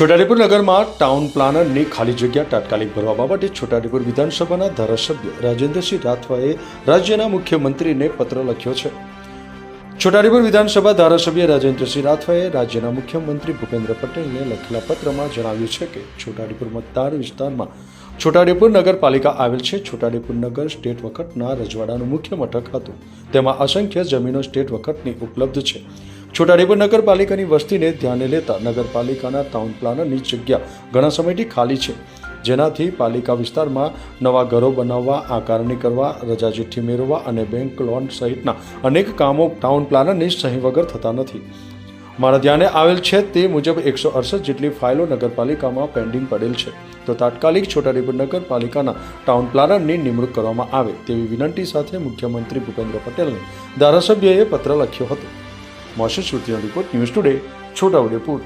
છોટાઉદેપુર નગરમાં ટાઉન પ્લાનરની ખાલી જગ્યા તાત્કાલિક ભરવા બાબતે છોટાઉદેપુર વિધાનસભાના ધારાસભ્ય રાજેન્દ્રસિંહ રાઠવાએ રાજ્યના મુખ્યમંત્રીને પત્ર લખ્યો છે. છોટાઉદેપુર વિધાનસભા ધારાસભ્ય રાજેન્દ્રસિંહ રાઠવાએ રાજ્યના મુખ્યમંત્રી ભૂપેન્દ્ર પટેલને લખેલા પત્રમાં જણાવ્યું છે કે છોટાઉદેપુર મતદાર વિસ્તારમાં છોટાઉદેપુર નગરપાલિકા આવેલ છે. છોટાઉદેપુર નગર સ્ટેટ વખતના રજવાડાનું મુખ્ય મથક હતું. તેમાં અસંખ્ય જમીનો સ્ટેટ વખતની ઉપલબ્ધ છે. છોટાઉદેપુર નગરપાલિકાની વસ્તીને ધ્યાને લેતા નગરપાલિકાના ટાઉન પ્લાનરની જગ્યા ઘણા સમયથી ખાલી છે. જેનાથી પાલિકા વિસ્તારમાં નવા ઘરો બનાવવા, આકારણી કરવા રજા ચિઠ્ઠી મેળવવા અને બેંક લોન સહિતના અનેક કામો ટાઉન પ્લાનરની સહી વગર થતા નથી. મારા ધ્યાને આવેલ છે તે મુજબ એકસો અડસઠ જેટલી ફાઇલો નગરપાલિકામાં પેન્ડિંગ પડેલ છે. તો તાત્કાલિક છોટાઉદેપુર નગરપાલિકાના ટાઉન પ્લાનરની નિમણૂક કરવામાં આવે તેવી વિનંતી સાથે મુખ્યમંત્રી ભૂપેન્દ્ર પટેલને ધારાસભ્યએ પત્ર લખ્યો હતો. મોશી શ્રુતિનો રિપોર્ટ ન્યૂઝ ટુડે છોટાઉદેપુર